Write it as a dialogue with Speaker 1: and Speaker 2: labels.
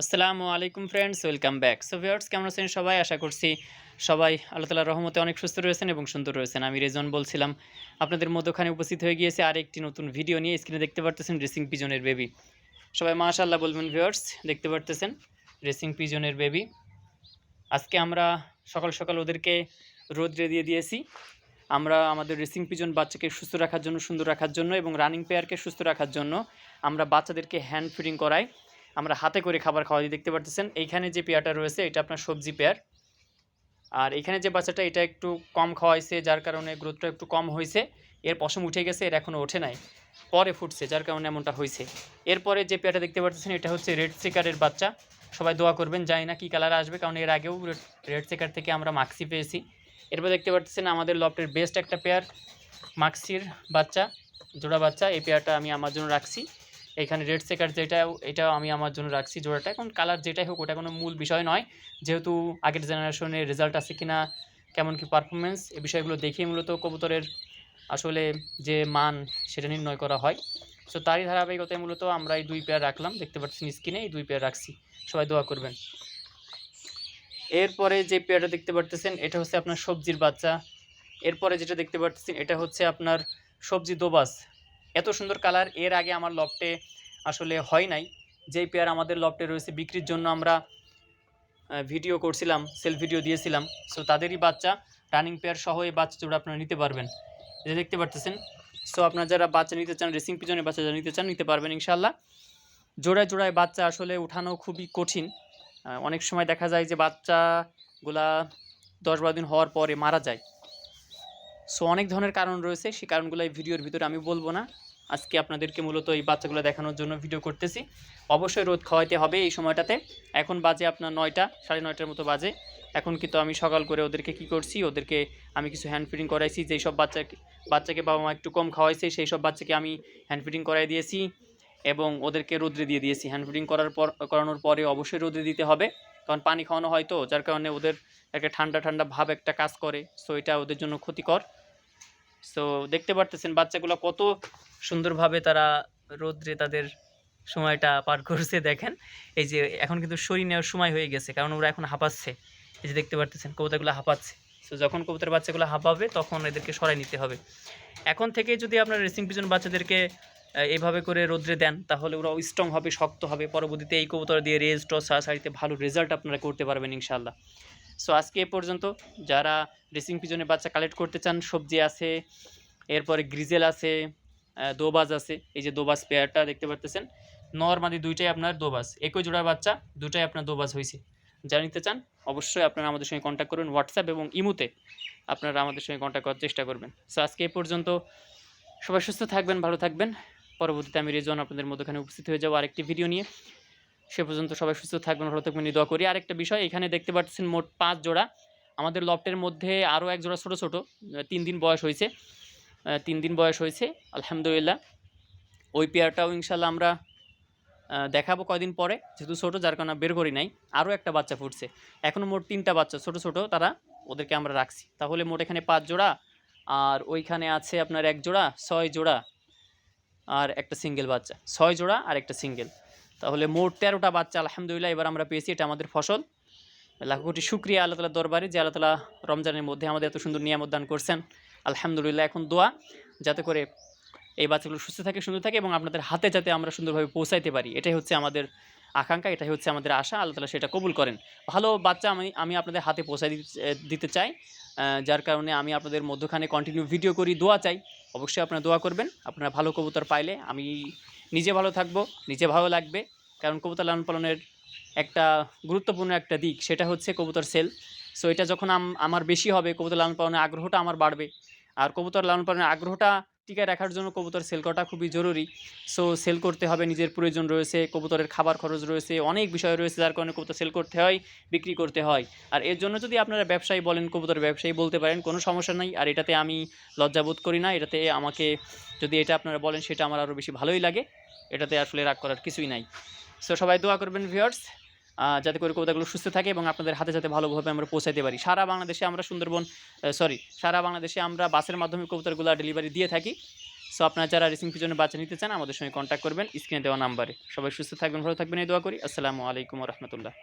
Speaker 1: আসসালামু আলাইকুম friends welcome back so viewers কেমন আছেন সবাই? আশা করছি সবাই আল্লাহ তালার রহমতে অনেক সুস্থ রয়েছেন এবং সুন্দর রয়েছেন। আমি রেজন বলছিলাম। আপনাদের মধ্যখানে উপস্থিত হয়ে গিয়েছে আর একটি নতুন ভিডিও নিয়ে। স্ক্রিনে দেখতে পারতেছেন রেসিং পিজনের বেবি সবাই মাশাল্লাহ বলবেন ভিউয়ার্স দেখতে পারতেছেন রেসিং পিজনের বেবি আজকে আমরা সকাল সকাল ওদেরকে রোদ্রে দিয়ে দিয়েছি। আমরা আমাদের রেসিং পিজন বাচ্চাকে সুস্থ রাখার জন্য, সুন্দর রাখার জন্য এবং রানিং পেয়ারকে সুস্থ রাখার জন্য আমরা বাচ্চাদেরকে হ্যান্ড ফিডিং করাই। আমরা হাতে করে খাবার খাওয়া দিই দেখতে পারতেছেন। এইখানে যে পেয়ারটা রয়েছে, এটা আপনার সবজি পেয়ার। আর এখানে যে বাচ্চাটা, এটা একটু কম খাওয়াইছে, যার কারণে গ্রোথটা একটু কম হয়েছে। এর পশম উঠে গেছে, এর এখনও ওঠে নাই। পরে ফুটছে, যার কারণে এমনটা হয়েছে। এরপরে যে পেয়ারটা দেখতে পাচ্ছেন এটা হচ্ছে রেড সিকারের বাচ্চা। সবাই দোয়া করবেন, জানি না কী কালার আসবে, কারণ এর আগেও রেড সিকার থেকে আমরা মাক্সি পেয়েছি। এরপর দেখতে পাচ্ছেন আমাদের লফটের বেস্ট একটা পেয়ার, মাক্সির বাচ্চা, জোড়া বাচ্চা। এই পেয়ারটা আমি আমার জন্য রাখছি। এখানে রেড সেকার যেটা এটাও আমি আমার জন্য রাখছি জোড়াটা। এখন কালার যেটাই হোক, ওটা কোনো মূল বিষয় নয়। যেহেতু আগের জেনারেশনের রেজাল্ট আছে কিনা, কেমন কি পারফরমেন্স এই বিষয়গুলো দেখেই মূলত কবুতরের আসলে যে মান, সেটা নির্ণয় করা হয়। সো তারই ধারাবাহিকতায় মূলত আমরা এই দুই পেয়ার রাখলাম। দেখতে পাচ্ছেন স্ক্রিনে এই দুই পেয়ার রাখছি। সবাই দোয়া করবেন। এরপরে যে পেয়ারটা দেখতে পারতেছেন, এটা হচ্ছে আপনার সবজির বাচ্চা। এরপরে যেটা দেখতে পারতেছেন, এটা হচ্ছে আপনার সবজি দোবাস। এত সুন্দর কালারের আগে আমার লফটে আসলে হয় নাই। যেই পেয়ার আমাদের লফটে রয়েছে বিক্রির জন্য আমরা ভিডিও করছিলাম সেল ভিডিও দিয়েছিলাম। সো তাদেরই বাচ্চা রানিং পেয়ার সহ এই বাচ্চা জোড়া আপনারা নিতে পারবেন। এটা দেখতে পারতেছেন? সো আপনারা যারা বাচ্চা নিতে চান রেসিং পিজনের বাচ্চা যারা নিতে চান, নিতে পারবেন ইনশাল্লাহ জোড়ায় জোড়ায় বাচ্চা আসলে উঠানো খুবই কঠিন। অনেক সময় দেখা যায় যে বাচ্চাগুলা দশ বারো দিন হওয়ার পরে মারা যায়। সো অনেক ধরনের কারণ রয়েছে, সেই কারণগুলো এই ভিডিওর ভিতরে আমি বলব না। আজকে আপনাদেরকে মূলত এই বাচ্চাগুলো দেখানোর জন্য ভিডিও করতেছি। অবশ্যই রোদ খাওয়াইতে হবে এই সময়টাতে। এখন বাজে আপনার নয়টা, সাড়ে নয়টার মতো বাজে। এখন কিন্তু আমি সকাল করে ওদেরকে কি করছি, ওদেরকে আমি কিছু হ্যান্ড ফিডিং করাইছি, যেই সব বাচ্চাকে বাচ্চাকে বাবা মা একটু কম খাওয়াইছে, সেই সব বাচ্চাকে আমি হ্যান্ড ফিডিং করাই দিয়েছি এবং ওদেরকে রোদ্রে দিয়ে দিয়েছি। হ্যান্ড ফিডিং করার পর, করানোর পরে অবশ্যই রোদ্রে দিতে হবে। কারণ পানি খাওয়ানো হয় তো, যার কারণে ওদের একটা ঠান্ডা ঠান্ডা ভাব একটা কাজ করে। সো এটা ওদের জন্য ক্ষতিকর। সো দেখতে পারতেছেন বাচ্চাগুলো কত সুন্দরভাবে তারা রোদ্রে তাদের সময়টা পার করছে দেখেন। এই যে এখন কিন্তু শরীর নেওয়ার সময় হয়ে গেছে কারণ ওরা এখন হাঁপাচ্ছে। এই যে দেখতে পারতেছেন কবুতরগুলো হাঁপাচ্ছে। সো যখন কবুতর বাচ্চাগুলো হাঁপাবে তখন এদেরকে সরাই নিতে হবে। এখন থেকে যদি আপনার রেসিং পিজন বাচ্চাদেরকে আহ, এইভাবে করে রোদ্রে দেন তাহলে ওরা স্ট্রং হবে শক্ত হবে। পরবর্তীতে এই কবুতর দিয়ে রেস টস সারিতে ভালো রেজাল্ট আপনারা করতে পারবেন ইনশাল্লাহ সো আজকে এ পর্যন্ত যারা ড্রেসিং পিজনের বাচ্চা কালেক্ট করতে চান, সবজি আছে, এরপরে গ্রিজেল আছে দোবাজ আছে, এই যে দোবাজ পেয়ারটা দেখতে পারতেছেন নর্মালি দুইটাই আপনার দোবাজ, একই জোড়ার বাচ্চা, দুটাই আপনার দোবাজ হয়েছে যারা নিতে চান, অবশ্যই আপনারা আমাদের সঙ্গে কন্ট্যাক্ট করবেন হোয়াটসঅ্যাপ এবং ইমুতে, আপনারা আমাদের সঙ্গে কন্ট্যাক্ট করার চেষ্টা করবেন। সো আজকে এ পর্যন্ত সবাই সুস্থ থাকবেন, ভালো থাকবেন। পরবর্তীতে আমি রেজন আপনাদের মধ্যখানে উপস্থিত হয়ে যাব আরেকটি ভিডিও নিয়ে। সে পর্যন্ত সবাই সুস্থ থাকবেন, ভালো থাকবেন দোয়া করি। আরেকটা বিষয়, এখানে দেখতে পাচ্ছেন মোট পাঁচ জোড়া। আমাদের লফটের মধ্যে আরও এক জোড়া ছোটো ছোটো তিন দিন বয়স হয়েছে। তিন দিন বয়স হয়েছে, আলহামদুলিল্লাহ। ওই পেয়ারটাও ইনশাল্লাহ আমরা দেখাবো কয়দিন পরে, যেহেতু ছোটো, যার কারণে বের করি নাই। আরও একটা বাচ্চা ফুটছে। এখনও মোট তিনটা বাচ্চা, ছোটো ছোটো, তারা ওদেরকে আমরা রাখছি। তাহলে মোট এখানে পাঁচ জোড়া, আর ওইখানে আছে আপনার এক জোড়া, ছয় জোড়া, আর একটা সিঙ্গেল বাচ্চা। ছয় জোড়া আর একটা সিঙ্গেল। তাহলে মোট তেরোটা বাচ্চা, আলহামদুলিল্লাহ, এবার আমরা পেয়েছি, এটা আমাদের ফসল। লাখ কোটি শুক্রিয়া আল্লাহ তালার দরবারে যে আল্লাহ তালা রমজানের মধ্যে আমাদের এত সুন্দর নিয়ামত দান করছেন। আলহামদুলিল্লাহ, এখন দোয়া, যাতে করে এই বাচ্চাগুলো সুস্থ থাকে, সুন্দর থাকে এবং আপনাদের হাতে যাতে আমরা সুন্দরভাবে পৌঁছাইতে পারি। এটাই হচ্ছে আমাদের আকাঙ্ক্ষা, এটাই হচ্ছে আমাদের আশা, আল্লাহ তালা সেটা কবুল করেন। ভালো বাচ্চা আমি আমি আপনাদের হাতে পৌঁছাই দিতে চাই যার কারণে আমি আপনাদের মধ্যখানে কন্টিনিউ ভিডিও করি, দোয়া চাই। অবশ্যই আপনারা দোয়া করবেন, আপনারা ভালো কবুতর পাইলে আমি নিজে ভালো থাকব, নিজে ভালো লাগবে। কারণ কবুতর লালন পালনের একটা গুরুত্বপূর্ণ একটা দিক, সেটা হচ্ছে কবুতর সেল। সো এটা যখন আমার বেশি হবে, কবুতর লালন পালনের আগ্রহটা আমার বাড়বে। আর কবুতর লালন পালনের আগ্রহটা টিকায় রাখার জন্য কবুতর সেল করাটা খুবই জরুরি। সো সেল করতে হবে, নিজের প্রয়োজন রয়েছে, কবুতরের খাবার খরচ রয়েছে, অনেক বিষয় রয়েছে যার কারণে কবুতর সেল করতে হয়, বিক্রি করতে হয়। আর এর জন্য যদি আপনারা ব্যবসায়ী বলেন, কবুতর ব্যবসায়ী বলতে পারেন, কোনো সমস্যা নাই। আর এটাতে আমি লজ্জাবোধ করি না, এটাতে আমাকে যদি এটা আপনারা বলেন, সেটা আমার আরও বেশি ভালোই লাগে। এটাতে আসলে রাগ করার কিছুই নাই। সো সবাই দোয়া করবেন ভিউয়ার্স যাতে করে কবিতাগুলো সুস্থ থাকে এবং আপনাদের হাতে যাতে ভালোভাবে আমরা পৌঁছাতে পারি। সারা বাংলাদেশে আমরা সুন্দরবন সরি সারা বাংলাদেশে আমরা বাসের মাধ্যমে কবিতাগুলো ডেলিভারি দিয়ে থাকি। সো আপনারা যারা রেসিং পিজনের বাচ্চা নিতে চান, আমাদের সঙ্গে কন্ট্যাক্ট করবেন। স্ক্রিনে দেওয়া নাম্বারে সবাই সুস্থ থাকবেন, ভালো থাকবেন, এই দোয়া করি। আসসালামু আলাইকুম রহমতুল্লাহ।